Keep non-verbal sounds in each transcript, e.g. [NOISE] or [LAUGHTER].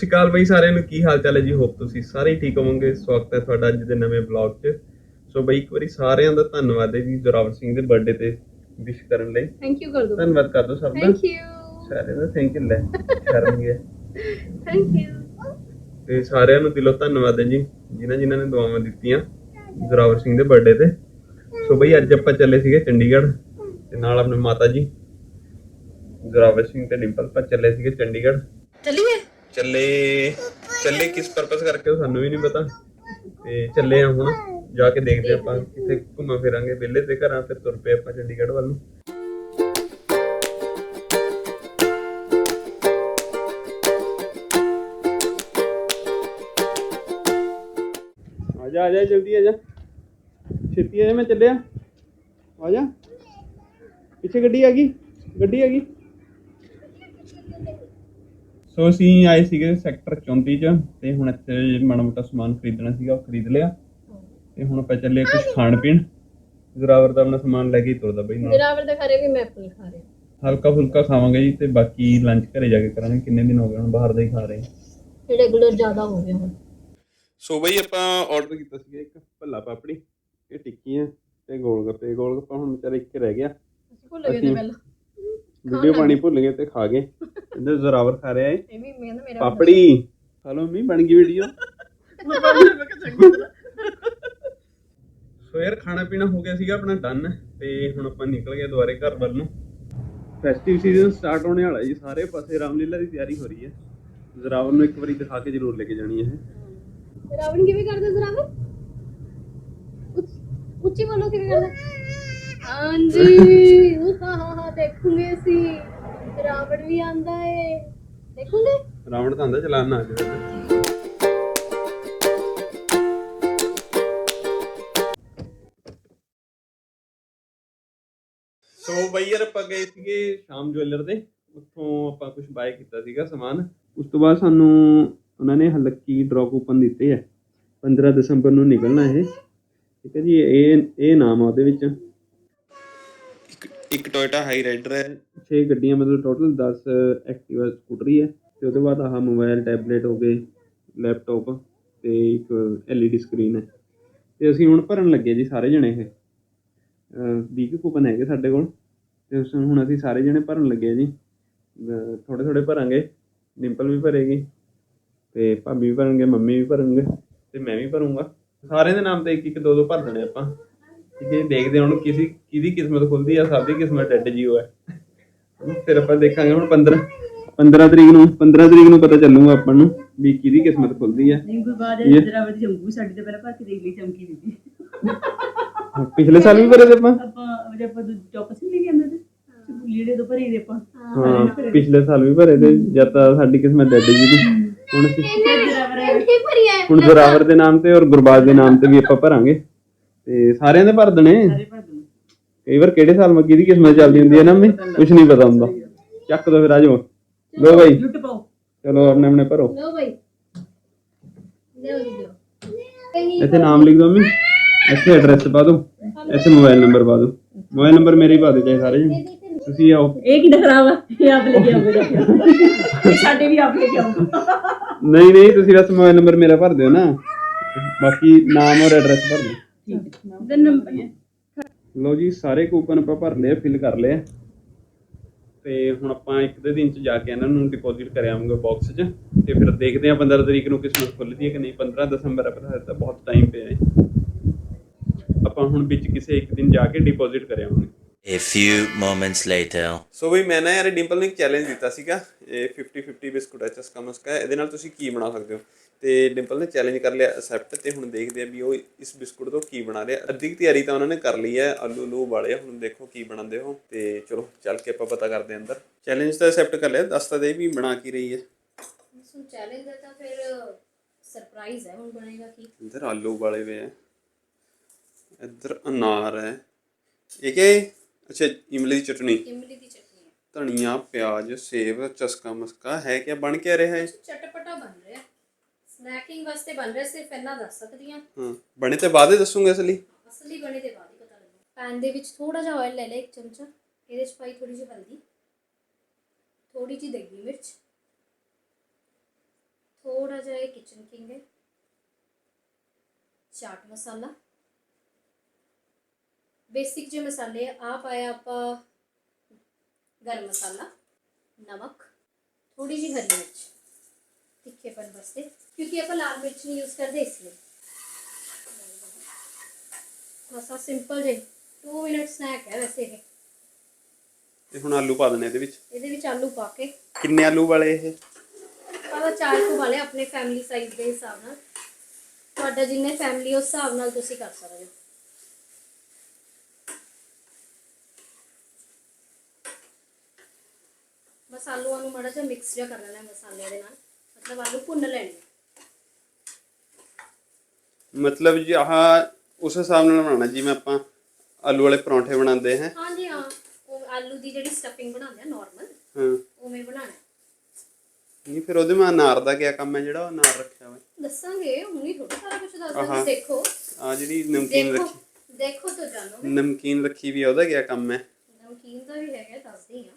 ਸ਼੍ਰੀ ਅਕਾਲ ਬਈ ਸਾਰਿਆਂ ਨੂੰ। ਕੀ ਹਾਲ ਚਾਲ ਹੈ ਜੀ? ਹੋਪ ਤੁਸੀਂ ਸਾਰੇ ਠੀਕ ਹੋਵੋਗੇ। ਸਵਾਗਤ ਹੈ ਤੁਹਾਡਾ ਅੱਜ ਦੇ ਨਵੇਂ ਵਲੌਗ 'ਚ। ਸੋ ਬਈ ਇੱਕ ਵਾਰੀ ਸਾਰਿਆਂ ਦਾ ਧੰਨਵਾਦ ਹੈ ਜੀ ਜ਼ੋਰਾਵਰ ਸਿੰਘ ਦੇ ਬਰਥਡੇ ਤੇ ਵਿਸ਼ ਕਰਨ ਲਈ। ਥੈਂਕ ਯੂ ਕਰ ਦੋ ਧੰਨਵਾਦ ਕਰ ਦੋ ਸਭ ਦਾ। ਥੈਂਕ ਯੂ ਸਾਰਿਆਂ ਦਾ ਥੈਂਕ ਯੂ ਲੈ ਸ਼ਰਮ ਗਿਆ ਥੈਂਕ ਯੂ ਤੇ ਸਾਰਿਆਂ ਨੂੰ ਦਿਲੋਂ ਧੰਨਵਾਦ ਹੈ ਜੀ ਜਿਨ੍ਹਾਂ ਜਿਨ੍ਹਾਂ ਨੇ ਦੁਆਵਾਂ ਦਿੱਤੀਆਂ ਜ਼ੋਰਾਵਰ ਸਿੰਘ ਦੇ ਬਰਥਡੇ ਤੇ। ਸੋ ਬਈ ਅੱਜ ਆਪਾਂ ਚੱਲੇ ਸੀਗੇ ਚੰਡੀਗੜ੍ਹ ਤੇ ਨਾਲ ਆਪਣੇ ਮਾਤਾ ਜੀ ਜ਼ੋਰਾਵਰ ਸਿੰਘ ਤੇ ਡਿੰਪਲ ਪਰ ਚੱਲੇ ਸੀਗੇ ਚੰਡੀਗੜ੍ਹ। ਚਲਿਏ? ਚੱਲੇ ਚੱਲੇ ਕਿਸ ਪਰਪਸ ਕਰਕੇ ਉਹ ਸਾਨੂੰ ਵੀ ਨਹੀਂ ਪਤਾ। ਤੇ ਚੱਲੇ ਆ ਹੁਣ, ਜਾ ਕੇ ਦੇਖਦੇ ਆਪਾਂ ਕਿੱਥੇ ਘੁੰਮਾ ਫਿਰਾਂਗੇ। ਵਿਹਲੇ ਤੇ ਘਰਾਂ, ਫਿਰ ਤੁਰ ਪਏ ਆਪਾਂ ਚੰਡੀਗੜ੍ਹ ਵੱਲ ਨੂੰ। ਆ ਜਾ ਆ ਜਾ, ਜਲਦੀ ਆ ਜਾ। ਛੇਤੀ ਆ ਜਾ, ਮੈਂ ਚੱਲਿਆ। ਆ ਜਾ। ਪਿੱਛੇ ਗੱਡੀ ਆ ਗਈ, ਗੱਡੀ ਆ ਗਈ। ਸੋ ਅਸੀਂ ਆਏ ਸੀਗੇ ਸੈਕਟਰ 34 ਚ ਤੇ ਹੁਣ ਇੱਥੇ ਮਾੜਾ ਮੋਟਾ ਸਮਾਨ ਖਰੀਦਣਾ ਸੀਗਾ ਉਹ ਖਰੀਦ ਲਿਆ। ਤੇ ਹੁਣ ਆਪਾਂ ਚੱਲੇ ਕੁਝ ਖਾਣ ਪੀਣ। ਜ਼ਰਾਵਰ ਦਾ ਆਪਣਾ ਸਮਾਨ ਲੈ ਕੇ ਹੀ ਤੁਰਦਾ ਬਈ ਨਾਲ। ਜਰਾਵਰ ਦੇ ਘਰੇ ਵੀ ਮੈਂ ਐਪਲ ਖਾ ਰਹੀ? ਹਲਕਾ ਫੁਲਕਾ ਖਾਵਾਂਗੇ ਜੀ ਤੇ ਬਾਕੀ ਲੰਚ ਘਰੇ ਜਾ ਕੇ ਕਰਾਂਗੇ। ਕਿੰਨੇ ਦਿਨ ਹੋ ਗਏ ਹੁਣ ਬਾਹਰ ਦਾ ਹੀ ਖਾ ਰਹੇ ਹਾਂ। ਰੈਗੂਲਰ ਜ਼ਿਆਦਾ ਹੋ ਗਿਆ ਹੁਣ। ਸੋ ਬਈ ਆਪਾਂ ਆਰਡਰ ਕੀਤਾ ਸੀਗਾ ਇੱਕ ਭੱਲਾ ਪਾਪੜੀ ਇਹ ਟਿੱਕੀਆਂ ਤੇ ਗੋਲ ਗੱਪੇ ਗੋਲ ਗੱਪਾ ਹੁਣ ਵਿਚਾਰਾ ਇੱਕ ਰਹਿ ਗਿਆ। ਅਸੀਂ ਭੁੱਲ ਗਏ ਤੇ ਪਹਿਲਾਂ। ਵੀਡੀਓ ਪਾਣੀ ਭੁੱਲ ਗਏ ਤੇ ਖਾ ਗਏ। ਇੱਧਰ ਜ਼ਰਾਵਰ ਖਾ ਰਿਹਾ ਏ। ਇਹ ਵੀ ਮੈਂ ਨਾ ਮੇਰਾ ਪਾਪੜੀ। ਹਲੋ ਮੀ ਬਣ ਗਈ ਵੀਡੀਓ ਸੋ ਯਾਰ ਖਾਣਾ ਪੀਣਾ ਹੋ ਗਿਆ ਸੀਗਾ ਆਪਣਾ ਡਨ ਤੇ ਹੁਣ ਆਪਾਂ ਨਿਕਲ ਗਏ ਦੁਬਾਰੇ ਘਰ ਵੱਲ ਨੂੰ। ਫੈਸਟਿਵ ਸੀਜ਼ਨ ਸਟਾਰਟ ਹੋਣੇ ਵਾਲਾ ਜੀ ਸਾਰੇ ਪਾਸੇ ਰਾਮਲੀਲਾ ਦੀ ਤਿਆਰੀ ਹੋ ਰਹੀ ਹੈ। ਜ਼ਰਾਵਰ ਨੂੰ ਇੱਕ ਵਾਰੀ ਦਿਖਾ ਕੇ ਜ਼ਰੂਰ ਲੈ ਕੇ ਜਾਣੀ ਹੈ ਰਾਵਣ ਕਿਵੇਂ ਕਰਦਾ ਜਰਾਵਰ? ਉੱਚ- ਬੋਲੋ ਕਿਵੇਂ ਕਰਦਾ? ਹਾਂਜੀ ਉਹ [LAUGHS] ਹਾਂ ਹਾਂ ਦੇਖੂਗੇ ਅਸੀਂ। ਰਾਵਣ ਵੀ ਆਂਦਾ ਏ। ਦੇਖੂਗੇ ਰਾਵਣ ਤਾਂ ਆਂਦਾ ਚਲਾਨ ਨਾ ਸੋ ਬਈ ਯਾਰ ਆਪਾਂ ਗਏ ਸੀਗੇ ਸ਼ਾਮ ਜੁਐਲਰ ਦੇ। ਉੱਥੋਂ ਆਪਾਂ ਕੁਝ ਬਾਏ ਕੀਤਾ ਸੀਗਾ ਸਮਾਨ। ਉਸ ਤੋਂ ਬਾਅਦ ਸਾਨੂੰ ਉਹਨਾਂ ਨੇ ਹਲਕੀ ਡਰਾ ਕੂਪਨ ਦਿੱਤੇ ਹੈ 15 ਦਸੰਬਰ ਨੂੰ ਨਿਕਲਣਾ ਇਹ। ਠੀਕ ਹੈ ਜੀ ਇਹ ਇਹ ਨਾਮ ਆ ਉਹਦੇ ਵਿੱਚ। ਇੱਕ ਟੋਇਟਾ ਹਾਈ ਰਾਈਡਰ ਹੈ। 6 ਗੱਡੀਆਂ ਮਤਲਬ ਟੋਟਲ 10 ਐਕਟਿਵਾ ਸਕੂਟਰੀ ਹੈ ਤੇ ਉਹਦੇ ਬਾਅਦ ਆਹ ਮੋਬਾਈਲ ਟੈਬਲੇਟ ਹੋ ਗਏ ਲੈਪਟਾਪ ਤੇ ਇੱਕ LED ਸਕਰੀਨ ਹੈ। ਤੇ ਅਸੀਂ ਹੁਣ ਭਰਨ ਲੱਗੇ ਜੀ ਸਾਰੇ ਜਣੇ ਇਹ। 20 ਕੂਪਨ ਹੈਗੇ ਸਾਡੇ ਕੋਲ। ਤੇ ਉਸ ਹੁਣ ਅਸੀਂ ਸਾਰੇ ਜਣੇ ਭਰਨ ਲੱਗੇ ਜੀ। ਥੋੜੇ ਥੋੜੇ ਭਰਾਂਗੇ, ਡਿੰਪਲ ਵੀ ਭਰੇਗੀ ਤੇ ਭਾਬੀ ਵੀ ਭਰਨਗੇ, ਮੰਮੀ ਵੀ ਭਰਨਗੇ ਤੇ ਮੈਂ ਵੀ ਭਰੂੰਗਾ। ਸਾਰਿਆਂ ਦੇ ਨਾਮ ਤੇ ਇੱਕ ਇੱਕ ਦੋ ਦੋ ਭਰ ਦੇਣੇ ਆਪਾਂ। ਠੀਕ ਹੈ ਦੇਖਦੇ ਹੁਣ ਕਿਸੇ ਕਿਹਦੀ ਕਿਸਮਤ ਖੁੱਲਦੀ ਆ ਸਭ ਦੀ ਕਿਸਮਤ ਡੈਡ ਜੀਓ ਹੈ ਫਿਰ ਆਪਾਂ ਦੇਖਾਂਗੇ ਹੁਣ 15 15 ਤਰੀਕ ਨੂੰ 15 ਤਰੀਕ ਨੂੰ ਪਤਾ ਚੱਲੂਗਾ ਆਪਾਂ ਨੂੰ ਵੀ ਕਿਹਦੀ ਕਿਸਮਤ ਖੁੱਲਦੀ ਹੈ ਰਿੰਕੂ ਬਾਦ ਇਹ- ਜਰਾਵਤ ਚਮਕੂ ਸਾਡੀ ਤਾਂ ਪਹਿਲਾਂ ਭਰ ਕੇ ਦੇਖ ਲਈ ਚਮਕੀ ਦਿੱਤੀ। ਪਿਛਲੇ ਸਾਲ ਵੀ ਭਰੇ ਤੇ ਆਪਾਂ? ਆਪਾਂ ਜੇ ਆਪਾਂ ਚੌਕਸ ਨਹੀਂ ਲੈ ਕੇ ਆਂਦੇ ਤੇ ਲੀੜੇ ਤੋਂ ਭਰੀ ਦੇ ਆਪਾਂ। ਹਾਂ ਪਿਛਲੇ ਸਾਲ ਵੀ ਭਰੇ ਤੇ ਜਦ ਤਾਂ ਸਾਡੀ ਕਿਸਮਤ ਡੈਡ ਜੀ ਦੀ ਹੁਣ ਅਸੀਂ ਹੁਣ ਜ਼ੋਰਾਵਰ ਦੇ ਨਾਮ ਤੇ ਔਰ ਗੁਰਬਾਜ ਦੇ ਨਾਮ ਤੇ ਵੀ ਆਪਾਂ ਭਰਾਂਗੇ। ਤੇ ਸਾਰਿਆਂ ਦੇ ਭਰ ਦੇਣੇ? ਸਾਰੇ ਭਰ ਦੂੰ ਕਈ ਵਾਰ ਕਿਹੜੇ ਸਾਲ ਮੱਕੀ ਦੀ ਕਿਸਮਤ ਚੱਲਦੀ ਹੁੰਦੀ ਹੈ ਨਾ ਮੈਂ ਕੁਝ ਨਹੀਂ ਪਤਾ ਹੁੰਦਾ। ਚੱਕ ਦੋ ਫਿਰ ਆਜੋ ਲੋ ਬਾਈ। ਲੁੱਟ ਪਾਓ। ਚਲੋ ਆਪਣੇ ਆਪਣੇ ਭਰੋ। ਲੋ ਬਈ। ਲਓ ਜੀ ਇੱਥੇ ਨਾਮ ਲਿਖ ਦਿਓ ਮੈਂ ਇੱਥੇ ਐਡਰੈਸ ਪਾ ਦਿਓ ਇੱਥੇ ਮੋਬਾਈਲ ਨੰਬਰ ਪਾ ਦਿਓ ਮੋਬਾਈਲ ਨੰਬਰ ਮੇਰੇ ਹੀ ਪਾ ਦਿਓ ਚਾਹੇ ਸਾਰੇ ਜਣੇ। ਤੁਸੀਂ ਆਓ। ਇਹ ਕੀ ਖਰਾਬ ਆ? ਇਹ ਆਪ ਲੈ ਕੇ ਜਾ। ਇਹ ਸਾਡੇ ਵੀ ਆਪ ਲੈ ਕੇ ਆਉਂਗਾ ਨਹੀਂ ਨਹੀਂ ਤੁਸੀਂ ਬਸ ਮੋਬਾਈਲ ਨੰਬਰ ਮੇਰਾ ਭਰ ਦਿਓ ਨਾ। ਬਾਕੀ ਨਾਮ ਔਰ ਐਡਰੈਸ ਭਰ ਦਿਓ। ਠੀਕ ਹੈ। ਨੰਬਰ ਹੈ? ਲਓ ਜੀ ਸਾਰੇ ਕੂਪਨ ਆਪਾਂ ਭਰ ਲਏ ਫਿਲ ਕਰ ਲਏ। ਆ। ਤੇ ਹੁਣ ਆਪਾਂ ਇੱਕ ਦੇ ਦਿਨ ਚ ਜਾ ਕੇ ਇਹਨਾਂ ਨੂੰ ਡਿਪੋਜ਼ਿਟ ਕਰ ਆਵਾਂਗੇ ਬਾਕਸ 'ਚ। ਤੇ ਫਿਰ ਦੇਖਦੇ ਆ 15 ਤਰੀਕ ਨੂੰ ਕਿਸਮਤ ਖੁੱਲਦੀ ਹੈ ਕਿ ਨਹੀਂ। 15 ਦਸੰਬਰ ਹੈ ਪਤਾ ਤਾਂ ਬਹੁਤ ਟਾਈਮ ਪਿਆ ਹੈ। ਆਪਾਂ ਹੁਣ ਵਿੱਚ ਕਿਸੇ ਇੱਕ ਦਿਨ ਜਾ ਕੇ ਡਿਪੋਜ਼ਿਟ ਕਰ ਆਵਾਂਗੇ A few moments later. ਸੋ ਬਈ ਮੈਂ ਨਾ ਯਾਰ ਡਿੰਪਲ ਨੂੰ ਇੱਕ ਚੈਲੰਜ ਦਿੱਤਾ ਸੀਗਾ। ਇਹ 50 50 ਬਿਸਕੁਟ ਹੈ ਚਸਕਾ ਮਸਕਾ ਇਹਦੇ ਨਾਲ ਤੁਸੀਂ ਕੀ ਬਣਾ ਸਕਦੇ ਹੋ? ਤੇ ਡਿੰਪਲ ਨੇ ਚੈਲੰਜ ਕਰ ਲਿਆ ਅਸੈਪਟ ਤੇ ਹੁਣ ਦੇਖਦੇ ਆ ਵੀ ਉਹ ਇਸ ਬਿਸਕੁਟ ਤੋਂ ਕੀ ਬਣਾ ਰਿਹਾ। ਅੱਧੀ ਤਿਆਰੀ ਤਾਂ ਉਹਨਾਂ ਨੇ ਕਰ ਲਈ ਹੈ ਆਲੂ ਲੂ ਵਾਲੇ ਹੁਣ ਦੇਖੋ ਕੀ ਬਣਾਉਂਦੇ ਹੋ ਤੇ ਚਲੋ ਚੱਲ ਕੇ ਆਪਾਂ ਪਤਾ ਕਰਦੇ ਅੰਦਰ। ਚੈਲੰਜ ਤਾਂ ਅਸੈਪਟ ਕਰ ਲਿਆ ਦੱਸ ਤਾਂ ਦੇ ਵੀ ਬਣਾ ਕੀ ਰਹੀ ਹੈ। ਸੋ ਚੈਲੰਜ ਹੈ ਤਾਂ ਫਿਰ ਸਰਪ੍ਰਾਈਜ਼ ਹੈ ਹੁਣ ਬਣੇਗਾ ਕੀ? ਇੱਧਰ ਆਲੂ ਵਾਲੇ ਵੇ ਹੈ ਇੱਧਰ ਅਨਾਰ ਹੈ। ਇਹ ਕੀ ਅੱਛਾ ਇਮਲੀ ਦੀ ਚਟਨੀ। ਇਮਲੀ ਦੀ ਚਟਨੀ ਹੈ। ਧਨੀਆ ਪਿਆਜ਼ ਸੇਬ ਚਸਕਾ ਮਸਕਾ ਹੈ ਕਿ ਬਣ ਕੇ ਰਿਹਾ ਹੈ ਚਟਪਟਾ ਬਣ ਸਨੈਕਿੰਗ ਵਾਸਤੇ ਬਣ ਰਿਹਾ ਸਿਰਫ ਇੰਨਾ ਦੱਸ ਸਕਦੀ ਹਾਂ। ਹਾਂ ਬਣੇ ਤੇ ਬਾਅਦ ਹੀ ਦੱਸੂਗੇ ਅਸਲੀ? ਅਸਲੀ ਬਣੇ ਦੇ ਬਾਅਦ ਹੀ ਪਤਾ ਲੱਗੂ। ਪੈਨ ਦੇ ਵਿੱਚ ਥੋੜਾ ਜਿਹਾ ਆਇਲ ਲੈ ਲੈ ਇੱਕ ਚਮਚਾ। ਇਹਦੇ ਚ ਪਾਈ ਥੋੜੀ ਜਿਹੀ ਹਲਦੀ। ਥੋੜੀ ਜਿਹੀ ਦੇਗੀ ਮਿਰਚ। ਥੋੜਾ ਜਿਹਾ ਇਹ ਕਿਚਨ ਕਿੰਗ ਹੈ। ਚਾਟ ਮਸਾਲਾ। ਬੇਸਿਕ ਜਿਹੇ ਮਸਾਲੇ ਆ ਪਾਇਆ ਆਪਾਂ ਗਰਮ ਮਸਾਲਾ ਨਮਕ ਥੋੜੀ ਜਿਹੀ ਹਰੀ ਮਿਰਚ। ਤਿੱਖੇਪਨ ਵਾਸਤੇ ਕਿਉਂਕਿ ਆਪਾਂ ਲਾਲ ਮਿਰਚ ਨਹੀਂ ਯੂਜ਼ ਕਰਦੇ ਇਸ ਲਈ। ਬਸ ਆ ਸਿੰਪਲ ਜੇ 2 ਮਿੰਟ ਸਨੈਕ ਹੈ ਵੈਸੇ ਇਹ। ਤੇ ਹੁਣ ਆਲੂ ਪਾ ਦਨੇ ਇਹਦੇ ਵਿੱਚ? ਇਹਦੇ ਵਿੱਚ ਆਲੂ ਪਾ ਕੇ। ਕਿੰਨੇ ਆਲੂ ਵਾਲੇ ਇਹ? ਆਪਾਂ ਚਾਰ ਕੁ ਵਾਲੇ ਆਪਣੇ ਫੈਮਿਲੀ ਸਾਈਜ਼ ਦੇ ਹਿਸਾਬ ਨਾਲ। ਤੁਹਾਡਾ ਜਿੰਨੇ ਫੈਮਿਲੀ ਉਸ ਹਿਸਾਬ ਨਾਲ ਤੁਸੀਂ ਕਰ ਸਕਦੇ ਹੋ। ਬਸ ਆਲੂਆਂ ਨੂੰ ਮਾੜਾ ਜਿਹਾ ਮਿਕਸ ਜਿਹਾ ਕਰ ਲੈਣਾ ਮਸਾਲਿਆਂ ਦੇ ਨਾਲ। ਮਤਲਬ ਲੈਣੇ ਜੀ ਆਹ ਉਸ ਹਿਸਾਬ ਨਾਲ ਬਣਾਉਣਾ ਜਿਵੇਂ ਆਪਾਂ ਆਲੂ ਵਾਲੇ ਪਰੌਂਠੇ ਬਣਾਉਂਦੇ ਹਾਂ। ਹਾਂਜੀ ਹਾਂ। ਉਹ ਆਲੂ ਦੀ ਜਿਹੜੀ ਸਟਫਿੰਗ ਬਣਾਉਂਦੇ ਆ ਨਾਰਮਲ ਹਾਂ। ਉਵੇਂ ਬਣਾਉਣਾ। ਹੈ। ਨਹੀਂ ਫਿਰ ਉਹਦੇ ਮੈਂ ਅਨਾਰ ਦਾ ਕੀ ਕੰਮ ਹੈ ਜਿਹੜਾ ਉਹ ਅਨਾਰ ਰੱਖਿਆ ਹੋਇਆ? ਦੱਸਾਂਗੇ ਹੁਣ ਹੀ ਥੋੜਾ ਸਾਰਾ ਕੁਝ ਦੱਸ। ਦਾਂਗੇ ਦੇਖੋ। ਆ ਜਿਹੜੀ ਨਮਕੀਨ ਰੱਖੀ। ਦੇਖੋ ਤਾਂ ਜਾਣੋਗੇ ਨਮਕੀਨ ਰੱਖੀ ਵੀ ਆ ਉਹਦਾ ਕੀ ਕੰਮ ਹੈ? ਨਮਕੀਨ ਦਾ ਵੀ ਹੈਗਾ ਦੱਸਦੀ ਆ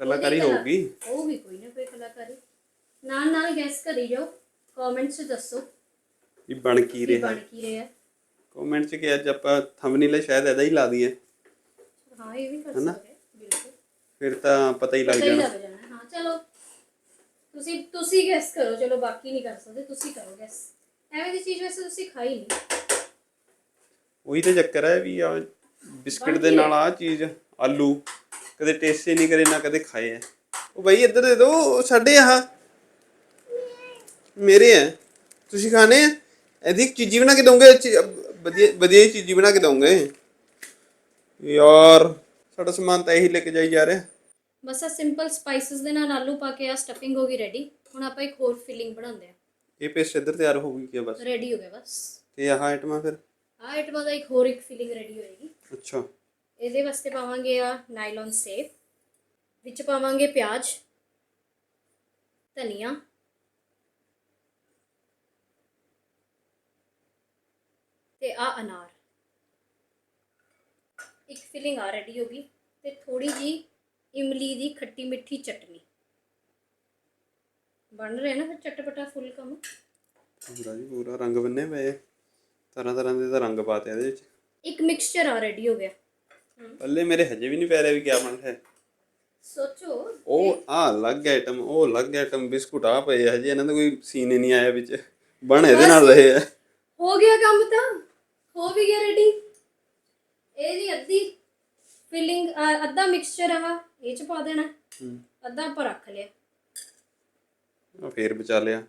ਕਲਾਕਾਰੀ ਹੋਊਗੀ। ਉਹ ਵੀ ਕੋਈ ਨਾ ਕੋਈ ਕਲਾਕਾਰੀ। ਨਾਲ ਨਾਲ ਗੈਸ ਕਰੀ ਜਾਓ ਕਮੈਂਟਸ 'ਚ ਦੱਸੋ ਵੀ ਬਣ ਕੀ ਕੀ ਰਿਹਾ ਬਣ ਕੀ ਰਿਹਾ ਕਮੈਂਟ 'ਚ ਕਿ ਅੱਜ ਆਪਾਂ ਥੰਬਨੇਲ ਸ਼ਾਇਦ ਇਹਦਾ ਹੀ ਲਾ ਦਈਏ। ਹਾਂ ਇਹ ਵੀ ਕਰ ਹਨਾ? ਸਕਦੇ ਬਿਲਕੁਲ। ਫਿਰ ਤਾਂ ਪਤਾ ਹੀ ਲੱਗ ਜਾਣਾ। ਲੱਗ ਜਾਣਾ ਹਾਂ ਚਲੋ। ਤੁਸੀਂ ਤੁਸੀਂ ਗੈਸ ਕਰੋ ਚਲੋ ਬਾਕੀ ਨਹੀਂ ਕਰ ਸਕਦੇ ਤੁਸੀਂ ਕਰੋ ਗੈਸ ਐਵੇਂ ਦੀ ਚੀਜ਼ ਵੈਸੇ ਤੁਸੀਂ ਖਾਈ ਨਹੀਂ। ਉਹੀ ਤਾਂ ਚੱਕਰ ਹੈ ਵੀ ਆ ਬਿਸਕਟ ਦੇ ਨਾਲ ਆ ਚੀਜ਼ ਆਲੂ ਕਦੇ ਟੇਸਟ ਹੀ ਨਹੀਂ ਕਰੇ ਨਾ ਕਦੇ ਖਾਏ ਆ। ਉਹ ਬਈ ਇੱਧਰ ਦੇ ਦੋ ਸਾਡੇ ਆਹ ਮੇਰੇ ਆ ਤੁਸੀਂ ਖਾਣੇ ਆ ਇਹਦੀ ਚੀਜ਼ੀ ਬਣਾ ਕੇ ਦੋਗੇ ਚੀ- ਵਧੀਆ ਵਧੀਆ ਚੀਜ਼ੀ ਬਣਾ ਕੇ ਦੋਗੇ ਯਾਰ ਸਾਡਾ ਸਮਾਨ ਤਾਂ ਇਹੀ ਲੈ ਕੇ ਜਾਈ ਜਾ ਰਿਹਾ। ਬਸ ਆ ਸਿੰਪਲ ਸਪਾਈਸਸ ਦੇ ਨਾਲ ਆਲੂ ਪਾ ਕੇ ਆ ਸਟਫਿੰਗ ਹੋ ਗਈ ਰੈਡੀ ਹੁਣ ਆਪਾਂ ਇੱਕ ਹੋਰ ਫਿਲਿੰਗ ਬਣਾਉਂਦੇ ਆ ਇਹ ਪੇਸਟ ਇੱਧਰ ਤਿਆਰ ਹੋ ਗਈ ਕਿ ਬਸ। ਰੈਡੀ ਹੋ ਗਿਆ ਬਸ। ਤੇ ਆਹ ਆਈਟਮਾਂ ਫਿਰ? ਆ ਆਈਟਮਾਂ ਦਾ ਇੱਕ ਹੋਰ ਇੱਕ ਫਿਲਿੰਗ ਰੈਡੀ ਹੋਏਗੀ। ਅੱਛਾ। ਇਹਦੇ ਵਾਸਤੇ ਪਾਵਾਂਗੇ ਆ ਨਾਈਲਨ ਸੇਫ ਵਿੱਚ ਪਾਵਾਂਗੇ ਪਿਆਜ਼ ਧਨੀਆ। ਤੇ ਆ ਅਨਾਰ। ਇੱਕ ਫਿਲਿੰਗ ਆ ਰੈਡੀ ਹੋ ਗਈ ਤੇ ਥੋੜੀ ਜੀ ਇਮਲੀ ਦੀ ਖੱਟੀ ਮਿੱਠੀ ਚਟਨੀ। ਬਣ ਰਿਹਾ ਨਾ ਫਿਰ ਚਟਪਟਾ ਫੁੱਲ ਕੰਮ? ਪੂਰਾ ਜੀ ਪੂਰਾ ਰੰਗ ਬੰਨੇ ਪਏ। ਤਰ੍ਹਾਂ ਤਰ੍ਹਾਂ ਦੇ ਤਾਂ ਰੰਗ ਪਾਤੇ ਇਹਦੇ ਵਿੱਚ। ਇੱਕ ਮਿਕਸਚਰ ਆ ਰੈਡੀ ਹੋ ਗਿਆ। ਪੱਲੇ ਮੇਰੇ ਹਜੇ ਵੀ ਨਹੀਂ ਪੈ ਰਿਹਾ ਵੀ ਕਿਆ ਬਣ ਰਿਹਾ। ਸੋਚੋ। ਉਹ ਆ ਅਲੱਗ ਆਈਟਮ ਉਹ ਅਲੱਗ ਆਈਟਮ ਬਿਸਕੁਟ ਆ ਪਏ ਹਜੇ ਇਹਨਾਂ ਦਾ ਕੋਈ ਸੀਨ ਹੀ ਨਹੀਂ ਆਇਆ ਵਿੱਚ। ਬਣ ਇਹਦੇ ਨਾਲ ਰਹੇ ਆ। ਹੋ ਗਿਆ ਕੰਮ ਤਾਂ। ਹੋ ਵੀ ਗਿਆ ਰੈਡੀ ਇਹਦੀ ਅੱਧੀ ਫਿਲਿੰਗ ਅੱਧਾ ਮਿਕਸਚਰ ਆ ਇਹ ਚ ਪਾ ਦੇਣਾ। ਅੱਧਾ ਆਪਾਂ ਰੱਖ ਲਿਆ। ਆ ਫੇਰ ਬਚਾ ਲਿਆ।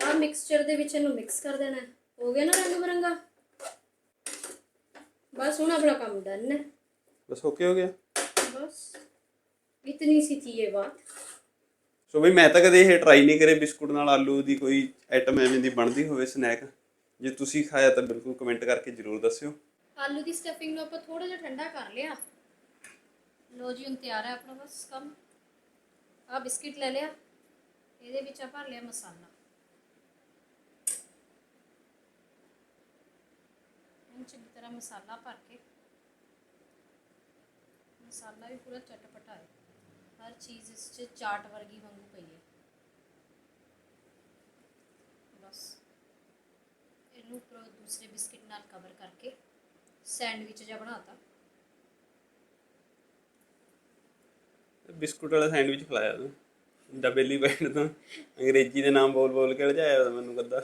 ਆ ਮਿਕਸਚਰ ਦੇ ਵਿੱਚ ਇਹਨੂੰ ਮਿਕਸ ਕਰ ਦੇਣਾ। ਹੈ। ਹੋ ਗਿਆ ਨਾ ਰੰਗ ਬਰੰਗਾ? ਬਸ ਹੁਣ ਆਪਣਾ ਕੰਮ ਡਨ ਹੈ। ਬਸ ਓਕੇ ਹੋ ਗਿਆ? ਬਸ। ਇਤਨੀ ਸੀ ਥੀ ਇਹ ਬਾਤ। ਸੋ ਬਈ ਮੈਂ ਤਾਂ ਕਦੇ ਇਹ ਟਰਾਈ ਨਹੀਂ ਕਰੇ ਬਿਸਕੁਟ ਨਾਲ ਆਲੂ ਦੀ ਕੋਈ ਆਈਟਮ ਐਵੇਂ ਦੀ ਬਣਦੀ ਹੋਵੇ ਸਨੈਕ ਜੇ ਤੁਸੀਂ ਖਾਇਆ ਤਾਂ ਬਿਲਕੁਲ ਕਮੈਂਟ ਕਰਕੇ ਜਰੂਰ ਦੱਸਿਓ। ਆਲੂ ਦੀ ਸਟਫਿੰਗ ਨੂੰ ਆਪਾਂ ਥੋੜਾ ਜਿਹਾ ਠੰਡਾ ਕਰ ਲਿਆ। ਲੋ ਜੀ, ਹੁਣ ਤਿਆਰ ਹੈ ਆਪਣਾ ਬਸ ਕੰਮ। ਆ ਬਿਸਕਿਟ ਲੈ ਲਿਆ। ਇਹਦੇ ਵਿੱਚ ਆ ਭਰ ਲਿਆ ਮਸਾਲਾ। ਇਹਨੂੰ ਚੰਗੀ ਤਰ੍ਹਾਂ ਮਸਾਲਾ ਭਰ ਕੇ। ਮਸਾਲਾ ਵੀ ਪੂਰਾ ਚਟਪਟਾ ਹੈ। ਹਰ ਚੀਜ਼ ਇਸ 'ਚ ਚਾਟ ਵਰਗੀ ਵਾਂਗੂ ਪਈ ਹੈ ਬਸ ਇਹਨੂੰ ਉੱਪਰੋਂ ਦੂਸਰੇ ਬਿਸਕਿਟ ਨਾਲ ਕਵਰ ਕਰਕੇ ਸੈਂਡਵਿਚ ਜਿਹਾ ਬਣਾਤਾ। ਬਿਸਕੁਟ ਵਾਲਾ ਸੈਂਡਵਿਚ ਖਿਲਾਇਆ ਤੂੰ। ਡਬੇਲੀ ਬੈਠ ਤੋਂ। ਅੰਗਰੇਜ਼ੀ ਦੇ ਨਾਮ ਬੋਲ ਬੋਲ ਕੇ ਲਜਾਇਆ ਉਹਦਾ ਮੈਨੂੰ ਕੱਦਾ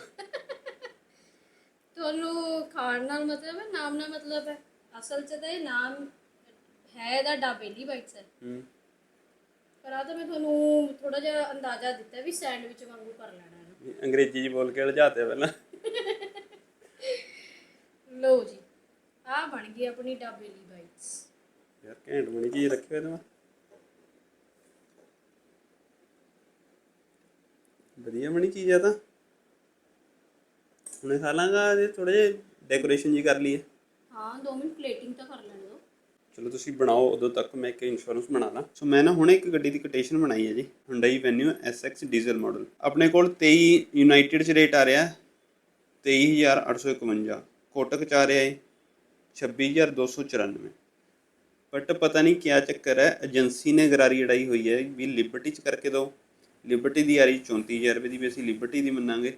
ਤੁਹਾਨੂੰ ਖਾਣ ਨਾਲ ਮਤਲਬ ਹੈ ਨਾਮ ਨਾਲ ਮਤਲਬ ਹੈ? ਅਸਲ 'ਚ ਤਾਂ ਇਹ ਨਾਮ ਹੈ ਇਹਦਾ ਡਾਬੇਲੀ ਬਾਈਟਸ ਹੈ ਹੂੰ। ਪਰ ਆ ਤਾਂ ਮੈਂ ਤੁਹਾਨੂੰ ਥੋੜਾ ਜਿਹਾ ਅੰਦਾਜ਼ਾ ਦਿੱਤਾ ਵੀ ਸੈਂਡਵਿਚ ਵਾਂਗੂ ਕਰ ਲੈਣਾ ਅੰਗਰੇਜ਼ੀ ਜੀ ਬੋਲ ਕੇ ਲਜਾਤੇ ਪਹਿਲਾਂ। ਲਓ ਜੀ ਆ ਬਣ ਗਈ ਆਪਣੀ ਡਾਬੇਲੀ ਬਾਈਟਸ ਯਾਰ ਘੈਂਟ ਬਣੀ ਚੀਜ਼ ਇਹਦੇ ਮੈਂ ਵਧੀਆ ਬਣੀ ਚੀਜ਼ ਆ ਤਾਂ। ਹੁਣੇ ਖਾ ਲਾਂਗਾ ਜੇ ਥੋੜੇ ਜਿਹੇ ਡੈਕੋਰੇਸ਼ਨ ਜੀ ਕਰ ਲਈਏ। ਹਾਂ 2 ਮਿੰਟ ਪਲੇਟਿੰਗ ਤਾਂ ਕਰ ਲੈਣ ਦਿਓ। ਚਲੋ ਤੁਸੀਂ ਬਣਾਓ ਉਦੋਂ ਤੱਕ ਮੈਂ ਇੱਕ ਇੰਸ਼ੋਰੈਂਸ ਬਣਾ ਲਾਂ। ਸੋ ਮੈਂ ਨਾ ਹੁਣੇ ਇੱਕ ਗੱਡੀ ਦੀ ਕੋਟੇਸ਼ਨ ਬਣਾਈ ਹੈ ਜੀ Hyundai Venue SX diesel model ਆਪਣੇ ਕੋਲ 23 ਯੂਨਾਈਟਿਡ ਚ ਰੇਟ ਆ ਰਿਹਾ 23851 ਕੋਟਕ ਚ ਆ ਰਿਹਾ ਹੈ 26294 ਬਟ ਪਤਾ ਨਹੀਂ ਕਿਆ ਚੱਕਰ ਹੈ, ਏਜੰਸੀ ਨੇ ਗਰਾਰੀ ਅੜਾਈ ਹੋਈ ਹੈ ਵੀ ਲਿਬਰਟੀ ਚ ਕਰਕੇ ਦਿਓ। ਲਿਬਰਟੀ ਦੀ ਆ ਰਹੀ 34000 ਰੁਪਏ ਦੀ ਵੀ ਅਸੀਂ ਲਿਬਰਟੀ ਦੀ ਮੰਨਾਂਗੇ।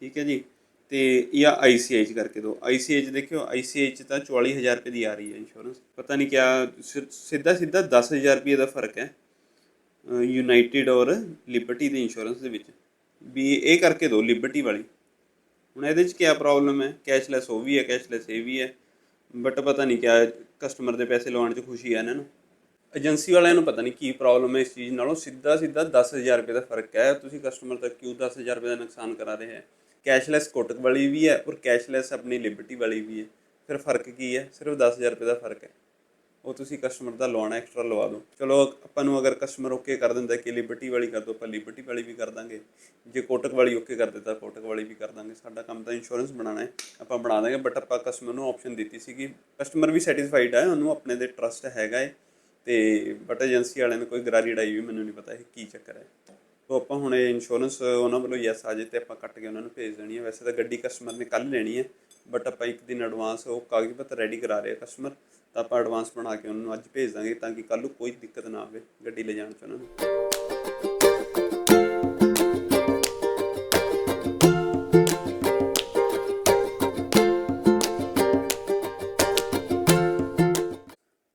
ਠੀਕ ਹੈ ਜੀ? ਤੇ ਜਾਂ ਆਈਸੀਆਈ ਚ ਕਰਕੇ ਦੋ ਆਈਸੀਆਈ ਚ ਦੇਖਿਓ ਆਈਸੀਆਈ ਚ ਤਾਂ 44000 ਰੁਪਏ ਦੀ ਆ ਰਹੀ ਹੈ ਇੰਸ਼ੋਰੈਂਸ ਪਤਾ ਨਹੀਂ ਕਿਆ ਸਿ- ਸਿੱਧਾ ਸਿੱਧਾ 10000 ਰੁਪਏ ਦਾ ਫ਼ਰਕ ਹੈ ਯੂਨਾਈਟਿਡ ਔਰ ਲਿਬਰਟੀ ਦੇ ਇੰਸ਼ੋਰੈਂਸ ਦੇ ਵਿੱਚ। ਵੀ ਇਹ ਕਰਕੇ ਦੋ ਲਿਬਰਟੀ ਵਾਲੀ। ਹੁਣ ਇਹਦੇ 'ਚ ਕੀ ਪ੍ਰੋਬਲਮ ਹੈ? ਕੈਸ਼ਲੈਸ ਉਹ ਵੀ ਹੈ ਕੈਸ਼ਲੈਸ ਇਹ ਵੀ ਹੈ। ਬਟ ਪਤਾ ਨਹੀਂ ਕਿਆ ਕਸਟਮਰ ਦੇ ਪੈਸੇ ਲਵਾਉਣ 'ਚ ਖੁਸ਼ੀ ਹੈ ਇਹਨਾਂ ਨੂੰ। ਏਜੰਸੀ ਵਾਲਿਆਂ ਨੂੰ ਪਤਾ ਨਹੀਂ ਕੀ ਪ੍ਰੋਬਲਮ ਹੈ ਇਸ ਚੀਜ਼ ਨਾਲੋਂ। ਸਿੱਧਾ ਸਿੱਧਾ 10000 ਰੁਪਏ ਦਾ ਫ਼ਰਕ ਹੈ। ਤੁਸੀਂ ਕਸਟਮਰ ਤੱਕ ਕਿਉਂ 10000 ਰੁਪਏ ਦਾ ਨੁਕਸਾਨ ਕਰਾ ਰਹੇ ਹੈ? ਕੈਸ਼ਲੈਸ ਕੋਟਕ ਵਾਲੀ ਵੀ ਹੈ ਔਰ ਕੈਸ਼ਲੈਸ ਆਪਣੀ ਲਿਬਰਟੀ ਵਾਲੀ ਵੀ ਹੈ। ਫਿਰ ਫ਼ਰਕ ਕੀ ਹੈ? ਸਿਰਫ 10000 ਰੁਪਏ ਦਾ ਫ਼ਰਕ ਹੈ। ਉਹ ਤੁਸੀਂ ਕਸਟਮਰ ਦਾ ਲਵਾਉਣਾ ਐਕਸਟਰਾ ਲਵਾ ਦਿਓ। ਚਲੋ, ਆਪਾਂ ਨੂੰ ਅਗਰ ਕਸਟਮਰ ਓਕੇ ਕਰ ਦਿੰਦਾ, ਕਿ ਲਿਬਰਟੀ ਵਾਲੀ ਕਰ ਦਿਓ ਆਪਾਂ ਲਿਬਰਟੀ ਵਾਲੀ ਵੀ ਕਰ ਦਾਂਗੇ। ਜੇ ਕੋਟਕ ਵਾਲੀ ਓਕੇ ਕਰ ਦਿੱਤਾ ਕੋਟਕ ਵਾਲੀ ਵੀ ਕਰ ਦਾਂਗੇ। ਸਾਡਾ ਕੰਮ ਤਾਂ ਇੰਸ਼ੋਰੈਂਸ ਬਣਾਉਣਾ ਹੈ। ਆਪਾਂ ਬਣਾ ਦਾਂਗੇ ਬਟ ਆਪਾਂ ਕਸਟਮਰ ਨੂੰ ਆਪਸ਼ਨ ਦਿੱਤੀ ਸੀਗੀ। ਕਸਟਮਰ ਵੀ ਸੈਟੀਸਫਾਈਡ ਹੈ ਉਹਨੂੰ ਆਪਣੇ ਤੇ ਟਰਸਟ ਹੈਗਾ ਹੈ ਤੇ ਬਟ ਏਜੰਸੀ ਵਾਲਿਆਂ ਨੇ ਕੋਈ ਗਰਾਰੀ ਡਾਈ ਵੀ ਮੈਨੂੰ ਨਹੀਂ ਪਤਾ ਇਹ ਕੀ ਚੱਕਰ ਹੈ। ਤੋਂ ਆਪਾਂ ਹੁਣ ਇਹ ਇੰਸ਼ੋਰੈਂਸ ਉਹਨਾਂ ਵੱਲੋਂ ਯੈਸ ਆ ਜੇ ਤੇ ਆਪਾਂ ਕੱਟ ਕੇ ਉਹਨਾਂ ਨੂੰ ਭੇਜ ਦੇਣੀ ਹੈ। ਵੈਸੇ ਤਾਂ ਗੱਡੀ ਕਸਟਮਰ ਨੇ ਕੱਲ ਲੈਣੀ ਹੈ ਬਟ ਆਪਾਂ ਇੱਕ ਦਿਨ ਐਡਵਾਂਸ ਉਹ ਕਾਗਜ਼ ਪੱਤਰ ਰੈਡੀ ਕਰਾ ਰਹੇ ਕਸਟਮਰ ਤਾਂ ਆਪਾਂ ਐਡਵਾਂਸ ਬਣਾ ਕੇ ਉਹਨਾਂ ਨੂੰ ਅੱਜ ਭੇਜ ਦਾਂਗੇ ਤਾਂ ਕਿ ਕੱਲ ਨੂੰ ਕੋਈ ਦਿੱਕਤ ਨਾ ਆਵੇ ਗੱਡੀ ਲੈ ਜਾਣ 'ਚ ਉਹਨਾਂ ਨੂੰ।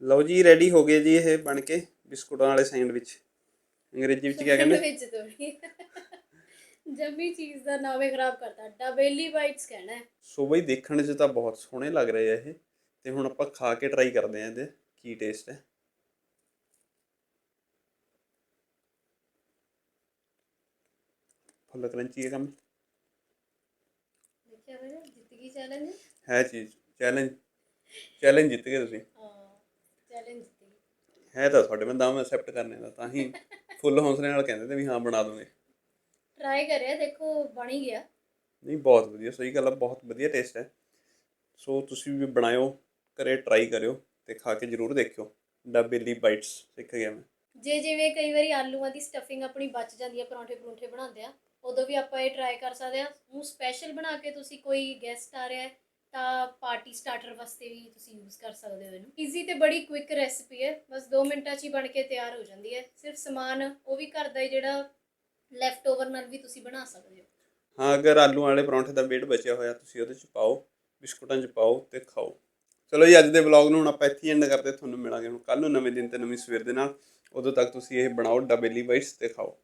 ਲਓ ਜੀ ਰੈਡੀ ਹੋ ਗਏ ਜੀ ਇਹ ਬਣ ਕੇ ਬਿਸਕੁਟਾਂ ਵਾਲੇ ਸੈਂਡਵਿਚ। ਅੰਗਰੇਜ਼ੀ ਵਿੱਚ ਕੀ ਕਹਿੰਦੇ? ਵਿੱਚ ਥੋੜੀ ਜੰਮੀ ਚੀਜ਼ ਦਾ ਨਾਮੇ ਖਰਾਬ ਕਰਤਾ। ਡਬੇਲੀ ਬਾਈਟਸ ਕਹਿਣਾ ਹੈ। ਸੋ ਬਈ ਦੇਖਣ 'ਚ ਤਾਂ ਬਹੁਤ ਸੋਹਣੇ ਲੱਗ ਰਹੇ ਆ ਇਹ। ਤੇ ਹੁਣ ਆਪਾਂ ਖਾ ਕੇ ਟਰਾਈ ਕਰਦੇ ਆ ਇਹਦੇ ਕੀ ਟੇਸਟ ਹੈ। ਫੁੱਲ ਕਰੰਚੀ ਹੈ ਕੰਮ। ਦੇਖਿਆ ਮੇਰੇ ਜਿੱਤ ਗਈ ਚੈਲੰਜ ਹੈ ਚੀਜ਼ ਚੈਲੰਜ ਚੈਲੰਜ ਜਿੱਤ ਗਏ ਤੁਸੀਂ। ਹਾਂ ਚੈਲੰਜ ਜਿੱਤ ਗਈ। ਹੈ ਤਾਂ ਤੁਹਾਡੇ ਮੈਂ ਦਮ ਐਕਸੈਪਟ ਕਰਨੇ ਦਾ ਤਾਂ ਹੀ ਫੁੱਲ ਹੌਸਲੇ ਨਾਲ ਕਹਿੰਦੇ ਤੇ ਵੀ ਹਾਂ ਬਣਾ ਦੋਗੇ। ਟਰਾਈ ਕਰਿਆ ਦੇਖੋ ਬਣ ਹੀ ਗਿਆ। ਨਹੀਂ ਬਹੁਤ ਵਧੀਆ ਸਹੀ ਗੱਲ ਆ ਬਹੁਤ ਵਧੀਆ ਟੇਸਟ ਹੈ। ਸੋ ਤੁਸੀਂ ਵੀ ਬਣਾਇਓ ਘਰੇ ਟਰਾਈ ਕਰਿਓ ਤੇ ਖਾ ਕੇ ਜ਼ਰੂਰ ਦੇਖਿਓ। ਡਬੇਲੀ ਬਾਈਟਸ ਸਿੱਖ ਗਿਆ ਮੈਂ। ਜੇ ਜਿਵੇਂ ਕਈ ਵਾਰੀ ਆਲੂਆਂ ਦੀ ਸਟਫਿੰਗ ਆਪਣੀ ਬਚ ਜਾਂਦੀ ਹੈ ਪਰੌਂਠੇ ਪਰੌਂਠੇ ਬਣਾਉਂਦੇ ਆ ਉਦੋਂ ਵੀ ਆਪਾਂ ਇਹ ਟਰਾਈ ਕਰ ਸਕਦੇ ਆ। ਉਹ ਸਪੈਸ਼ਲ ਬਣਾ ਕੇ ਤੁਸੀਂ ਕੋਈ ਗੈਸਟ ਆ ਰਿਹਾ ਹੈ ਤਾਂ ਪਾਰਟੀ ਸਟਾਰਟਰ ਵਾਸਤੇ ਵੀ ਤੁਸੀਂ ਯੂਜ਼ ਕਰ ਸਕਦੇ ਹੋ ਇਹਨੂੰ। ਈਜ਼ੀ ਤੇ ਬੜੀ ਕੁਇਕ ਰੈਸਪੀ ਹੈ ਬਸ 2 ਮਿੰਟਾਂ 'ਚ ਹੀ ਬਣ ਕੇ ਤਿਆਰ ਹੋ ਜਾਂਦੀ ਹੈ। ਸਿਰਫ ਸਮਾਨ ਉਹ ਵੀ ਘਰ ਦਾ ਹੀ ਜਿਹੜਾ ਲੈਫਟ ਓਵਰ ਨਾਲ ਵੀ ਤੁਸੀਂ ਬਣਾ ਸਕਦੇ ਹੋ। ਹਾਂ ਅਗਰ ਆਲੂ ਵਾਲੇ ਪਰੌਂਠੇ ਦਾ ਵੇਟ ਬਚਿਆ ਹੋਇਆ ਤੁਸੀਂ ਉਹਦੇ ਚ ਪਾਓ ਬਿਸਕੁਟਾਂ ਚ ਪਾਓ ਤੇ ਖਾਓ। ਚਲੋ ਜੀ, ਅੱਜ ਦੇ ਵਲੌਗ ਨੂੰ ਹੁਣ ਆਪਾਂ ਇੱਥੇ ਐਂਡ ਕਰਦੇ ਤੁਹਾਨੂੰ ਮਿਲਾਂਗੇ ਹੁਣ ਕੱਲ ਨੂੰ ਨਵੇਂ ਦਿਨ ਤੇ ਨਵੀਂ ਸਵੇਰ ਦੇ ਨਾਲ। ਉਦੋਂ ਤੱਕ ਤੁਸੀਂ ਇਹ ਬਣਾਓ ਡਬੇਲੀ ਬਾਈਟਸ ਤੇ ਖਾਓ।